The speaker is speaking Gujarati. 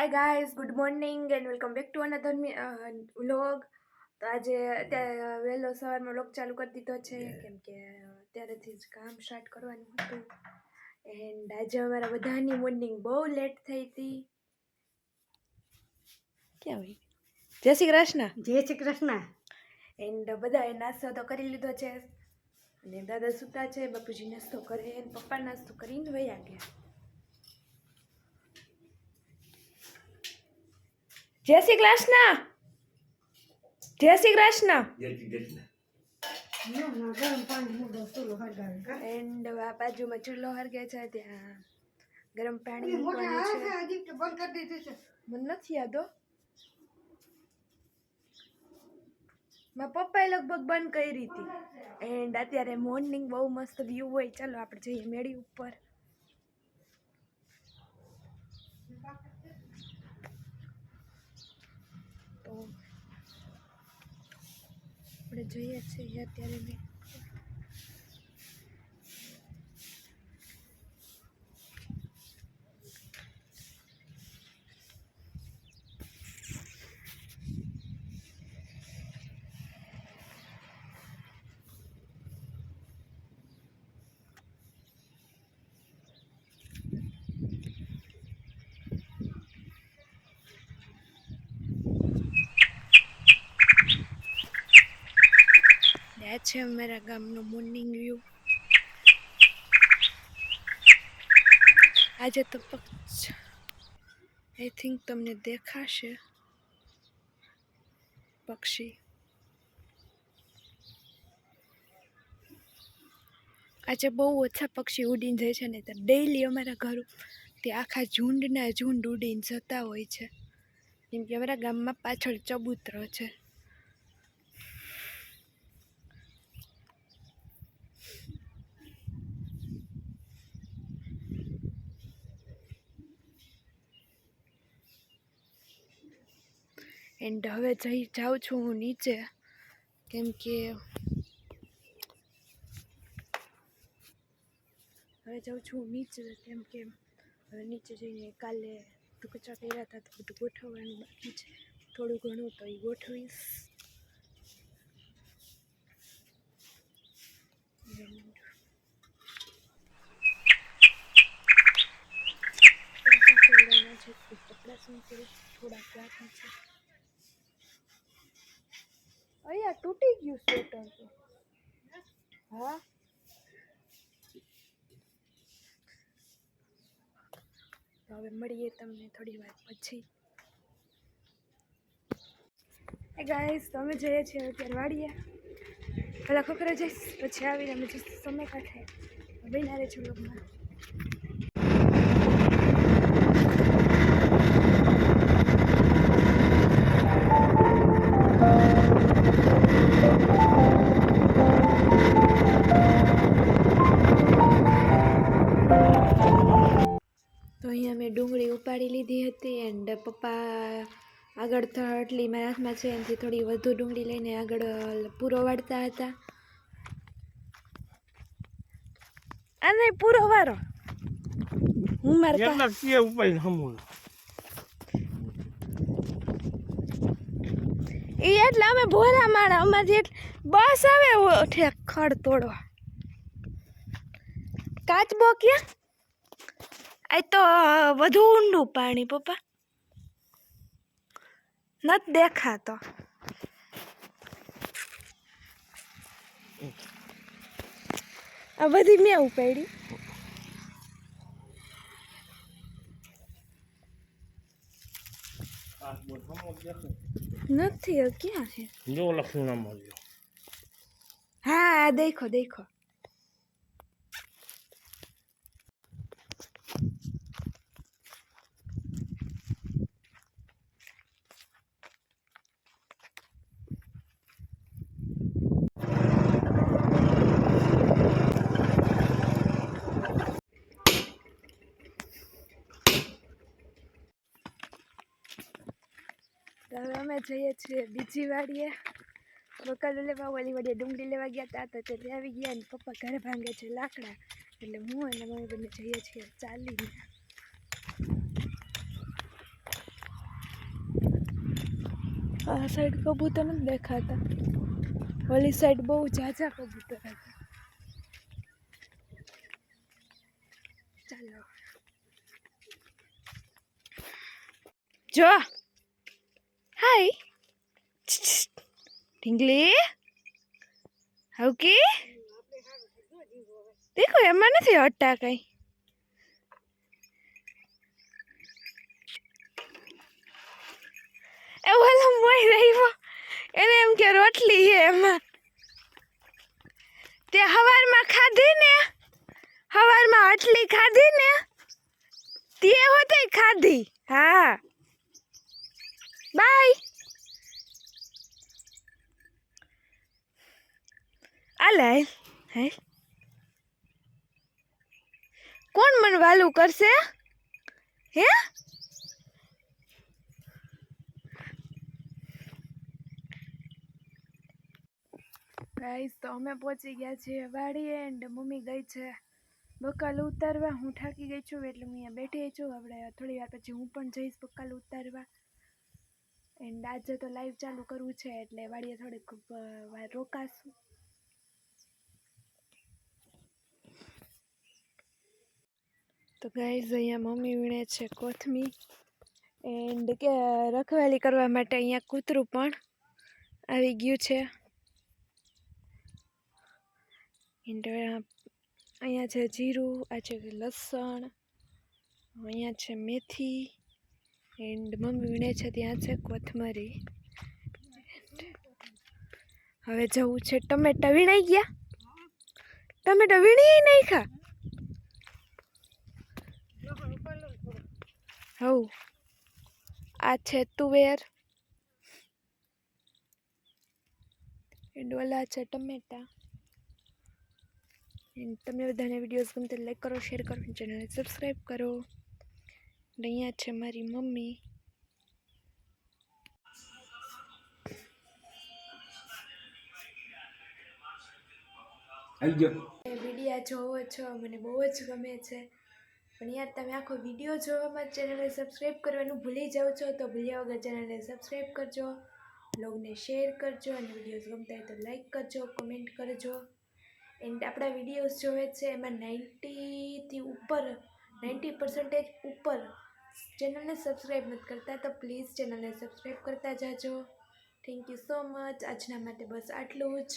Hi guys good morning and welcome back to another vlog તો આજે અત્યારે વહેલો સવારમાં વ્લોગ ચાલુ કરી દીધો છે કેમ કે અત્યારેથી જ કામ સ્ટાર્ટ કરવાનું હતું. એન્ડ આજે અમારા બધાની મોર્નિંગ બહુ લેટ થઈ હતી. ક્યાં હોય? જય શ્રી કૃષ્ણ. જય શ્રી કૃષ્ણ. એન્ડ બધાએ નાસ્તો તો કરી લીધો છે. અને દાદા સૂતા છે બાપુજી નાસ્તો કરે પપ્પા નાસ્તો કરીને વયા ગયા. જય શ્રી કૃષ્ણ. જય શ્રી કૃષ્ણ. એન્ડ આ બાજુમાં ચૂલો હરગે છે ત્યાં. ગરમ પાણી મને નથી યાદો મારા પપ્પાએ લગભગ બંધ કરી હતી. એન્ડ અત્યારે મોર્નિંગ બહુ મસ્ત વ્યૂ હોય. ચાલો આપણે જઈએ મેળી ઉપર તો આપણે જોઈએ છીએ અત્યારે મેં આ છે અમારા ગામનો મોર્નિંગ વ્યૂ આજે તો આઈ થિંક તમને દેખાશે. પક્ષી. આજે બહુ ઓછા પક્ષી ઉડીને જાય છે ને તો ડેઈલી અમારા ઘર તે આખા ઝુંડના ઝુંડ ઉડીને જતા હોય છે. કેમ કે અમારા ગામમાં પાછળ ચબૂતરો છે. એન્ડ હવે જઈ, જાઉં છું હું નીચે. કેમ કે હવે જાઉં છું નીચે, કેમ કે હવે નીચે જઈને કાલે ટુકચા કર્યા હતા તો બધું ગોઠવવાનું બાકી છે. થોડું ઘણું તો એ ગોઠવીશ. કપડાં તો થોડાક બાકી છે અહીંયા તૂટી ગયું સ્વેટર તો. હા. તો હવે મળીએ તમને થોડી વાર પછી. એ ગાઈસ તમે જઈએ છીએ અત્યારે વાડીએ. પેલા ખોખરે જઈશ, પછી આવીને અમે જઈશ. સમય કાંઠે બહેના રહે છું લોકોમાં તો અહીંયા મેં ડુંગળી ઉપાડી લીધી હતી એન્ડ પપ્પા આગળ થટલી મારા હાથમાં છે એનાથી થોડી વધુ ડુંગળી લઈને આગળ પૂરો વાળતા હતા. અને પૂરો વારો. હું મારતા હમું. એ એટલે અમે ભોરા માણા અમારી બસ આવે ઠેક ખડ તોડવા. કાચબો ક્યાં? આ તો વધુ ઊંડું પાણી પપ્પા. નથી દેખાતો. આ બધી મેં ઉપાડી. નથી ક્યાં છે? જો લખ્યું નામ હા દેખો દેખો. હવે અમે જઈએ છીએ બીજી વાડીએ. બકાલો લેવા, ઓલી વાડીએ ડુંગળી લેવા ગયા હતા તો તે આવી ગયા અને પપ્પા ઘરે ભાંગે છે લાકડા. એટલે હું અને મમ્મી બંને જઈએ છીએ ચાલીને. આ સાઈડ કબૂતર નથી દેખાતા. ઓલી સાઈડ બહુ ઝાઝા કબૂતર હતા. ચાલો. જો. હાય ઢીંગલી હવકી દેખો એમાં નથી હટતા કઈ એ ઓલા મોઈ રહ્યો એને એમ કે રોટલી છે એમાં તે હવારમાં ખાધી ને હવારમાં અટલી ખાધી ને તે હોતે ખાધી હા બાય આલે હે કોણ મને વાલું કરશે હે ગાઈસ તો અમે પહોંચી ગયા છીએ વાડીએ એન્ડ મમ્મી ગઈ છે બકાલ ઉતારવા હું થાકી ગઈ છું એટલે હું અહીંયા બેઠી છું, આપણે થોડી વાર પછી હું પણ જઈશ, બકાલ ઉતારવા। એન્ડ આજે તો લાઈવ ચાલુ કરવું છે એટલે વાડીએ થોડીક વાર રોકાશું. તો ગાઈઝ અહીંયા મમ્મી વીણે છે કોથમી એન્ડ કે, રખવાલી કરવા માટે અહીંયા કૂતરું પણ આવી ગયું છે. એન્ડ અહીંયા છે જીરું, આ છે લસણ, અહીંયા છે મેથી. એન્ડ મમ્મી વીણે છે ત્યાં છે કોથમરી. હવે જવું છે. ટમેટા વીણાઈ ગયા? ટમેટા વીણી નાખ્યા? હવ આ છે તુવેર. ઓલા છે ટમેટા. તમને બધાને વિડીયોઝ ગમતે લાઈક કરો શેર કરો ચેનલને સબસ્ક્રાઈબ કરો. અને અહીંયા છે મારી મમ્મી. વિડીયા જોવો છો મને બહુ જ ગમે છે. પણ યાર તમે આખો વીડિયો જોવામાં ચેનલને સબસ્ક્રાઈબ કરવાનું ભૂલી જાઓ છો તો ભૂલ્યા વગર ચેનલને સબસ્ક્રાઈબ કરજો બ્લોગને શેર કરજો અને વિડીયોઝ ગમતા હોય તો લાઈક કરજો કોમેન્ટ કરજો. એન્ડ આપણા વિડીયોઝ જોવે છે એમાં નાઇન્ટીથી ઉપર નાઇન્ટી પર્સન્ટેજ ઉપર ચેનલને સબસ્ક્રાઈબ નથી કરતા તો પ્લીઝ ચેનલને સબસ્ક્રાઈબ કરતા જાજો. થેન્ક યુ સો મચ આજના માટે બસ આટલું જ.